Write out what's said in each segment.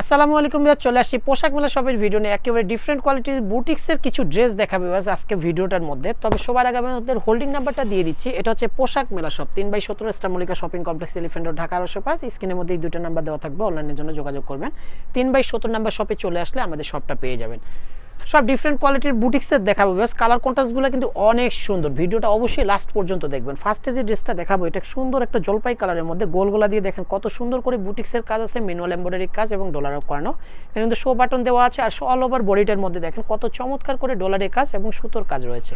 আসসালামু আলাইকুম ভাইয়া চলে আসছি পোশাক মেলা শপের ভিডিও নিয়ে। একেবারে ডিফারেন্ট কোয়ালিটির বুটিক্সের কিছু ড্রেস দেখাবে আজকে ভিডিওটার মধ্যে। তবে সবার আগে আমি ওদের হোল্ডিং নাম্বারটা দিয়ে দিচ্ছি। এটা হচ্ছে পোশাক মেলা শপ তিন বাই সতেরো star Mallika shopping complex elephant road Dhaka পাঁচ স্ক্রিনের মধ্যে এই দুটো নাম্বার দেওয়া থাকবে অনলাইনের জন্য যোগাযোগ করবেন। তিন বাই সতেরো নাম্বার শপে চলে আসলে আমাদের শপটা পেয়ে যাবেন। সব ডিফারেন্ট কোয়ালিটির বুটিক্সের দেখাবো। বেশ কালার কন্ট্রাস্টগুলো কিন্তু অনেক সুন্দর। ভিডিওটা অবশ্যই লাস্ট পর্যন্ত দেখবেন। ফার্স্টে যে ড্রেসটা দেখাবো, এটা সুন্দর একটা জলপাই কালারের মধ্যে। গোলগোলা দিয়ে দেখেন কত সুন্দর করে বুটিক্সের কাজ আছে। ম্যানুয়াল এম্ব্রয়ডারির কাজ এবং ডলার করানো। এখানে কিন্তু শো বাটন দেওয়া আছে। আর অল ওভার বডিটার মধ্যে দেখেন কত চমৎকার করে ডলারের কাজ এবং সুতোর কাজ রয়েছে।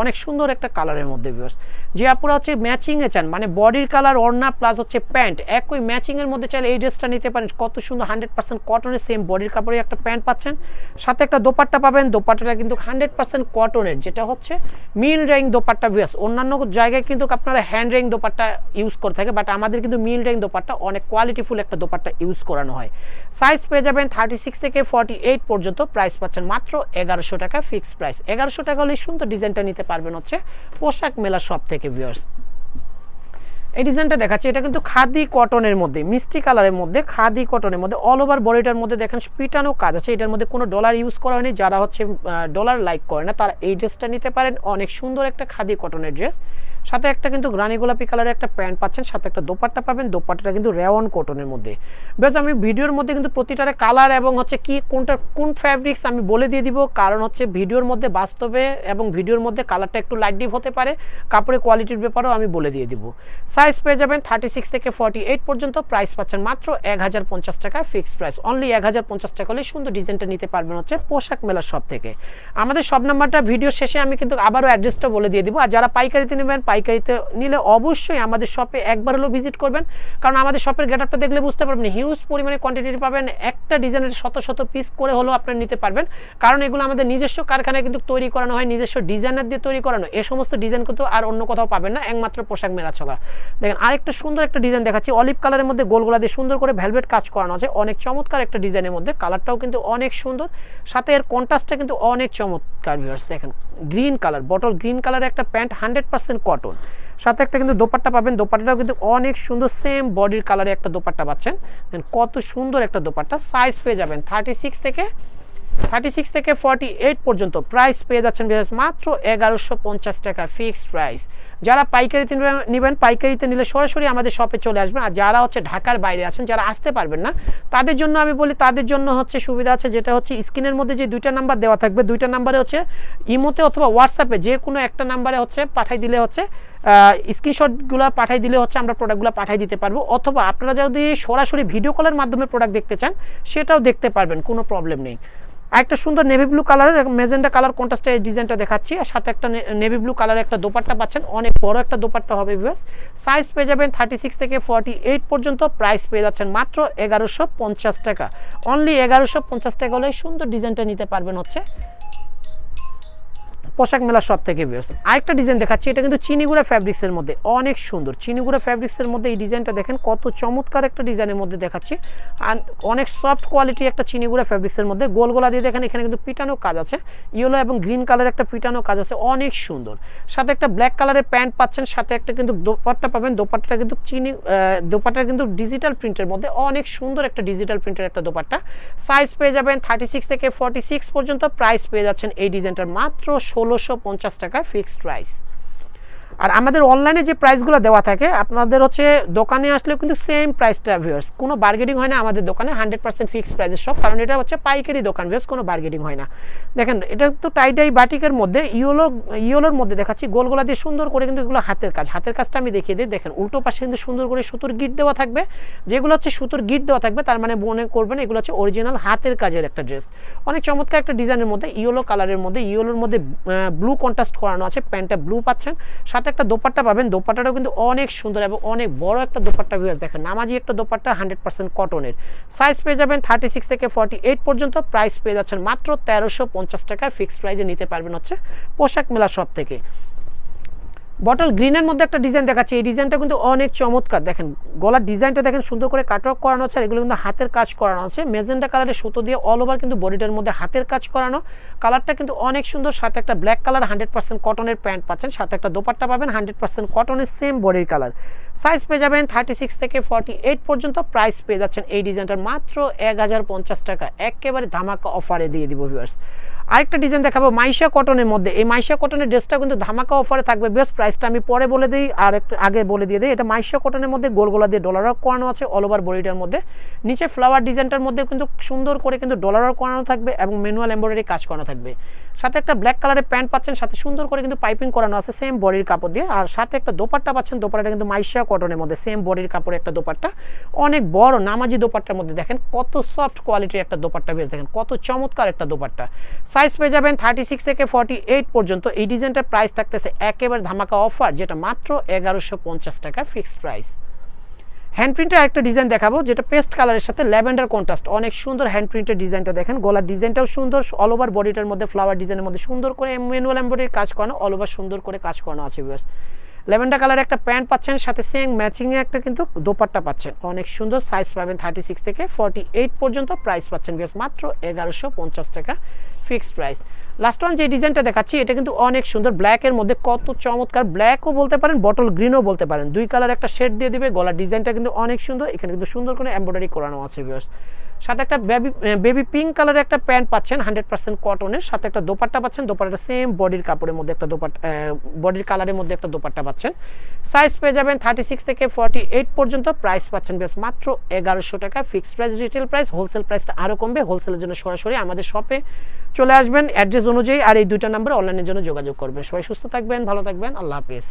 অনেক সুন্দর একটা কালারের মধ্যে ভিউয়ার্স যে আপুরা হচ্ছে ম্যাচিংয়ে চান মানে বডির কালার ওড়না প্লাস হচ্ছে প্যান্ট একই ম্যাচিংয়ের মধ্যে চাইলে এই ড্রেসটা নিতে পারেন। কত সুন্দর হান্ড্রেড পার্সেন্ট কটনের সেম বডির কাপড়ে একটা প্যান্ট পাচ্ছেন। সাথে একটা দোপাট্টা পাবেন, দোপাট্টাটা কিন্তু হান্ড্রেড পার্সেন্ট কটনের যেটা হচ্ছে মিল রেং দোপাট্টা ভিউয়ার্স অন্যান্য জায়গায় কিন্তু আপনারা হ্যান্ড রেং দোপাট্টা ইউজ করে থাকে বাট আমাদের কিন্তু মিল রেং দোপাট্টা অনেক কোয়ালিটিফুল একটা দোপাট্টা ইউজ করানো হয়। সাইজ পেয়ে যাবেন থার্টি সিক্স থেকে ফর্টি এইট পর্যন্ত প্রাইস পাচ্ছেন মাত্র এগারোশো টাকা ফিক্সড প্রাইস এগারোশো টাকা হলে সুন্দর ডিজাইনটা নিতে পারবেন হচ্ছে পোশাক মেলা সব থেকে ভিউয়ার্স এই ডিজাইনটা দেখাচ্ছি, এটা কিন্তু খাদি কটনের মধ্যে, মিষ্টি কালারের মধ্যে, খাদি কটনের মধ্যে অল ওভার বডিটার মধ্যে দেখেন পিটানো কাজ আছে, এটার মধ্যে কোনো ডলার ইউজ করা হয়নি, যারা হচ্ছে ডলার লাইক করে না, তারা এই ড্রেসটা নিতে পারেন, অনেক সুন্দর একটা খাদি কটনের ড্রেস সাথে একটা কিন্তু গ্রানি গোলাপি কালারের একটা প্যান্ট পাচ্ছেন, সাথে একটা দোপাট্টা পাবেন, দোপাট্টাটা কিন্তু রেওয়ন কটনের মধ্যে। বেশ, আমি ভিডিওর মধ্যে কিন্তু প্রতিটারে কালার এবং হচ্ছে কি কোনটা, কোন ফ্যাব্রিক্স আমি বলে দিয়ে দিব, কারণ হচ্ছে ভিডিওর মধ্যে বাস্তবে এবং ভিডিওর মধ্যে কালারটা একটু লাইট ডিপ হতে পারে, কাপড়ের কোয়ালিটির ব্যাপারেও আমি বলে দিয়ে দিব। সাইজ পেয়ে যাবেন থার্টি সিক্স থেকে ফর্টি এইট পর্যন্ত প্রাইস পাচ্ছেন মাত্র এক হাজার পঞ্চাশ টাকা ফিক্সড প্রাইস অনলি এক হাজার পঞ্চাশ টাকা হলে সুন্দর ডিজাইনটা নিতে পারবেন হচ্ছে পোশাক মেলার সব থেকে। আমাদের সব নাম্বারটা ভিডিও শেষে আমি কিন্তু আবারও অ্যাড্রেসটা বলে দিয়ে দিব, আর যারা পাইকারিতে নেবেন পাইকারিতে নিলে অবশ্যই আমাদের শপে একবার হলেও ভিজিট করবেন। কারণ আমাদের শপের গেট আপটা দেখলে বুঝতে পারবেন হিউজ পরিমাণে কোয়ান্টিটি পাবেন। একটা ডিজাইনের শত শত পিস করে হলেও আপনারা নিতে পারবেন। কারণ এগুলো আমাদের নিজস্ব কারখানায় কিন্তু তৈরি করানো হয়, নিজস্ব ডিজাইনার দিয়ে তৈরি করানো। এ সমস্ত ডিজাইন কিন্তু আর অন্য কোথাও পাবেন না, একমাত্র পোশাক মেলা ছলা দেখেন, আরেকটা সুন্দর একটা ডিজাইন দেখাচ্ছি। অলিভ কালারের মধ্যে গোলগোলা দিয়ে সুন্দর করে ভেলভেট কাজ করানো আছে। অনেক চমৎকার একটা ডিজাইনের মধ্যে। কালারটাও কিন্তু অনেক সুন্দর। সাথে এর কন্ট্রাস্টটা কিন্তু অনেক চমৎকার ভিউয়ার্স দেখেন গ্রিন কালার বটল গ্রিন কালারের একটা প্যান্ট হান্ড্রেড পার্সেন্ট কটন। সাথে একটা কিন্তু দোপাট্টা পাবেন। দোপাট্টাটাও কিন্তু অনেক সুন্দর সেম বডির কালারে একটা দোপাট্টা পাচ্ছেন। দেন কত সুন্দর একটা দোপাট্টা। সাইজ পেয়ে যাবেন থার্টি সিক্স থেকে থার্টি সিক্স থেকে ফর্টি এইট পর্যন্ত। প্রাইস পেয়ে যাচ্ছেন মাত্র এগারোশো পঞ্চাশ টাকা ফিক্সড প্রাইস যারা পাইকারিতে নেবেন- পাইকারিতে নিলে সরাসরি আমাদের শপে চলে আসবেন। আর যারা হচ্ছে ঢাকার বাইরে আছেন, যারা আসতে পারবেন না, তাদের জন্য আমি বলি, তাদের জন্য হচ্ছে সুবিধা আছে, যেটা হচ্ছে স্ক্রিনের মধ্যে যে দুইটা নাম্বার দেওয়া থাকবে, দুইটা নাম্বারে হচ্ছে ইমোতে অথবা হোয়াটসঅ্যাপে যে কোনো একটা নাম্বারে হচ্ছে পাঠাই দিলে হচ্ছে স্ক্রিনশটগুলো পাঠাই দিলে হচ্ছে আমরা প্রোডাক্টগুলো পাঠাই দিতে পারব। অথবা আপনারা যদি সরাসরি ভিডিও কলের মাধ্যমে প্রোডাক্ট দেখতে চান, সেটাও দেখতে পারবেন, কোনো প্রবলেম নেই। আরেকটা সুন্দর নেভি ব্লু কালারের মেজেন্ডা কালার কন্ট্রাস্টে এই ডিজাইনটা দেখাচ্ছি। আর সাথে একটা নেভি ব্লু কালারের একটা দোপাট্টা পাচ্ছেন। অনেক বড় একটা দোপাট্টা হবে বিকজ সাইজ পেয়ে যাবেন থার্টি সিক্স থেকে ফর্টি এইট পর্যন্ত। প্রাইস পেয়ে যাচ্ছেন মাত্র এগারোশো পঞ্চাশ টাকা। অনলি এগারোশো পঞ্চাশ টাকা হলে সুন্দর ডিজাইনটা নিতে পারবেন হচ্ছে পোশাক মেলা সব থেকে ভিউয়ার্স আরেকটা ডিজাইন দেখাচ্ছি, এটা কিন্তু চিনিগুড়া ফ্যাব্রিক্সের মধ্যে। অনেক সুন্দর। চিনিগুড়া ফ্যাব্রিক্সের মধ্যে এই ডিজাইনটা দেখেন, কত চমৎকার একটা ডিজাইনের মধ্যে দেখাচ্ছি। আর অনেক সফট কোয়ালিটি একটা চিনিগুড়া ফ্যাব্রিক্সের মধ্যে। গোল গোলা দিয়ে দেখেন, এখানে কিন্তু পিটানো কাজ আছে। ইয়েলো এবং গ্রিন কালার একটা পিটানো কাজ আছে, অনেক সুন্দর। সাথে একটা ব্ল্যাক কালারের প্যান্ট পাচ্ছেন, সাথে একটা কিন্তু দোপাট্টা পাবেন। দোপাট্টাটা কিন্তু চিনি দোপাট্টা কিন্তু ডিজিটাল প্রিন্টের মধ্যে। অনেক সুন্দর একটা ডিজিটাল প্রিন্টের একটা দোপাট্টা। সাইজ পেয়ে যাবেন থার্টি সিক্স থেকে ফর্টি সিক্স পর্যন্ত। প্রাইস পেয়ে যাচ্ছেন এই ডিজাইনটার মাত্র ষোলোশো পঞ্চাশ টাকা ফিক্সড প্রাইস আর আমাদের অনলাইনে যে প্রাইসগুলো দেওয়া থাকে, আপনাদের হচ্ছে দোকানে আসলেও কিন্তু সেম প্রাইসটা ভিউয়ার্স কোনো বার্গেনিং হয় না আমাদের দোকানে হান্ড্রেড পার্সেন্ট ফিক্সড প্রাইসের সব কারণ এটা হচ্ছে পাইকারি দোকান ভিউয়ার্স কোনো বার্গেনিং হয় না। দেখেন, এটা তো টাইটাই বাটিকের মধ্যে, ইয়োলো, ইয়োলোর মধ্যে দেখাচ্ছি, গোলগোলা দিয়ে সুন্দর করে কিন্তু এগুলো হাতের কাজ। হাতের কাজটা আমি দেখিয়ে দিই, দেখেন, উল্টো পাশে কিন্তু সুন্দর করে সুতোর গিট দেওয়া থাকবে। যেগুলো হচ্ছে সুতোর গিট দেওয়া থাকবে, তার মানে মনে করবেন এগুলো হচ্ছে অরিজিনাল হাতের কাজের একটা ড্রেস অনেক চমৎকার একটা ডিজাইনের মধ্যে, ইয়োলো কালারের মধ্যে, ইয়োলোর মধ্যে ব্লু কন্ট্রাস্ট করানো আছে, প্যান্টটা ব্লু পাচ্ছেন। সাথে একটা দোপাট্টা পাবেন। দোপাট্টাটাও কিন্তু অনেক সুন্দর এবং অনেক বড় একটা দোপাট্টা ভিউয়ার্স দেখেন। নামাজি একটা দোপাট্টা হান্ড্রেড পার্সেন্ট কটনের সাইজ পেয়ে যাবেন থার্টি সিক্স থেকে ফর্টি এইট পর্যন্ত। প্রাইস পেয়ে যাচ্ছেন মাত্র তেরোশো পঞ্চাশ টাকায়। ফিক্সড প্রাইসে নিতে পারবেন হচ্ছে পোশাক মেলা সব থেকে। বটল গ্রিনের মধ্যে একটা ডিজাইন দেখাচ্ছে। এই ডিজাইনটা কিন্তু অনেক চমৎকার। দেখেন, গলার ডিজাইনটা দেখেন সুন্দর করে কাটওয়ার্ক করানো আছে আর এগুলো কিন্তু হাতের কাজ করানো আছে। মেজেন্ডা কালারের সুতো দিয়ে অল ওভার কিন্তু বডিটার মধ্যে হাতের কাজ করানো। কালারটা কিন্তু অনেক সুন্দর, সাথে একটা ব্ল্যাক কালার হান্ড্রেড পার্সেন্ট কটনের প্যান্ট পাচ্ছেন। সাথে একটা দোপাট্টা পাবেন হান্ড্রেড পার্সেন্ট কটনের সেম বডির কালার সাইজ পেয়ে যাবেন থার্টি সিক্স থেকে ফর্টি এইট পর্যন্ত প্রাইস পেয়ে যাচ্ছেন এই ডিজাইনটার মাত্র এক হাজার পঞ্চাশ টাকা। একেবারে ধামাকা অফারে দিয়ে দিব ভিউয়ার্স আরেকটা ডিজাইন দেখাবো, মাইশা কটনের মধ্যে। এই মাইশা কটনের ড্রেসটা কিন্তু ধামাকা অফারে থাকবে বেস্ট প্রাইসটা আমি পরে বলে দিই, আর একটু আগে বলে দিয়ে দিই, এটা মাইশা কটনের মধ্যে গোল গোলা দিয়ে ডলার করানো আছে অল ওভার বডিটার মধ্যে। নিচে ফ্লাওয়ার ডিজাইনটার মধ্যে কিন্তু সুন্দর করে কিন্তু ডলার করানো থাকবে এবং ম্যানুয়াল এমব্রয়ডারি কাজ করানো থাকবে। সাথে একটা ব্ল্যাক কালারের প্যান্ট পাচ্ছেন, সাথে সুন্দর করে কিন্তু পাইপিং করানো আছে সেম বডির কাপড় দিয়ে। আর সাথে একটা দোপাট্টা পাচ্ছেন, দোপাট্টাটা কিন্তু মাইশা কটনের মধ্যে সেম বডির কাপড়ের একটা দোপাট্টা। অনেক বড়, নামাজি দোপাট্টার মধ্যে দেখেন, কত সফট কোয়ালিটির একটা দোপাট্টা বেশ দেখেন, কত চমৎকার একটা দোপাট্টা। সাইজ পেয়ে যাবেন থার্টি সিক্স থেকে ফর্টি এইট পর্যন্ত। এই ডিজাইনটার প্রাইস থাকতেছে একেবারে ধামাকা অফার যেটা মাত্র এগারোশো পঞ্চাশ টাকা ফিক্সড প্রাইস হ্যান্ড প্রিন্টের একটা ডিজাইন দেখাবো, যেটা পেস্ট কালারের সাথে ল্যাভেন্ডার কন্ট্রাস্ট অনেক সুন্দর হ্যান্ড প্রিন্টের ডিজাইনটা দেখেন। গলার ডিজাইনটাও সুন্দর অল ওভার বডিটার মধ্যে ফ্লাওয়ার ডিজাইনের মধ্যে সুন্দর করে ম্যানুয়াল এমব্রয়ডারির কাজ করানো অল ওভার সুন্দর করে কাজ করানো আছে বিয়ার্স ল্যাভেন্ডার কালার একটা প্যান্ট পাচ্ছেন, সাথে সেম ম্যাচিংয়ে একটা কিন্তু দোপাট্টা পাচ্ছেন। অনেক সুন্দর সাইজ পাবেন থার্টি সিক্স থেকে ফর্টি এইট পর্যন্ত প্রাইস পাচ্ছেন বিয়ার্স মাত্র এগারোশো পঞ্চাশ টাকা ফিক্সড প্রাইস লাস্ট ওয়ান যে ডিজাইনটা দেখাচ্ছি, এটা কিন্তু অনেক সুন্দর। ব্ল্যাকের মধ্যে কত চমৎকার। ব্ল্যাকও বলতে পারেন বটল গ্রিনও বলতে পারেন। দুই কালার একটা শেড দিয়ে দিবে, গলার ডিজাইনটা কিন্তু অনেক সুন্দর। এখানে কিন্তু সুন্দর করে এমব্রয়ডারি করানো আছে ভিউয়ার্স সাথে একটা বেবি বেবি পিঙ্ক কালারের একটা প্যান্ট পাচ্ছেন হান্ড্রেড পার্সেন্ট কটনের সাথে একটা দোপাট্টা পাচ্ছেন, দোপাট্টাটা সেম বডির কাপড়ের মধ্যে একটা দোপাট্টা বডির কালারের মধ্যে একটা দোপাট্টা পাচ্ছেন। সাইজ পেয়ে যাবেন থার্টি সিক্স থেকে ফর্টি এইট পর্যন্ত। প্রাইস পাচ্ছেন বেশ মাত্র এগারোশো টাকা। Fixed price retail price wholesale প্রাইসটা আরও কমবে। হোলসেলের জন্য সরাসরি আমাদের শপে চলে আসবেন। অ্যাড্রেস অনুযায়ী আর এই দুইটা নাম্বার অনলাইনের জন্য যোগাযোগ করবেন। সবাই সুস্থ থাকবেন, ভালো থাকবেন। আল্লাহ হাফিজ।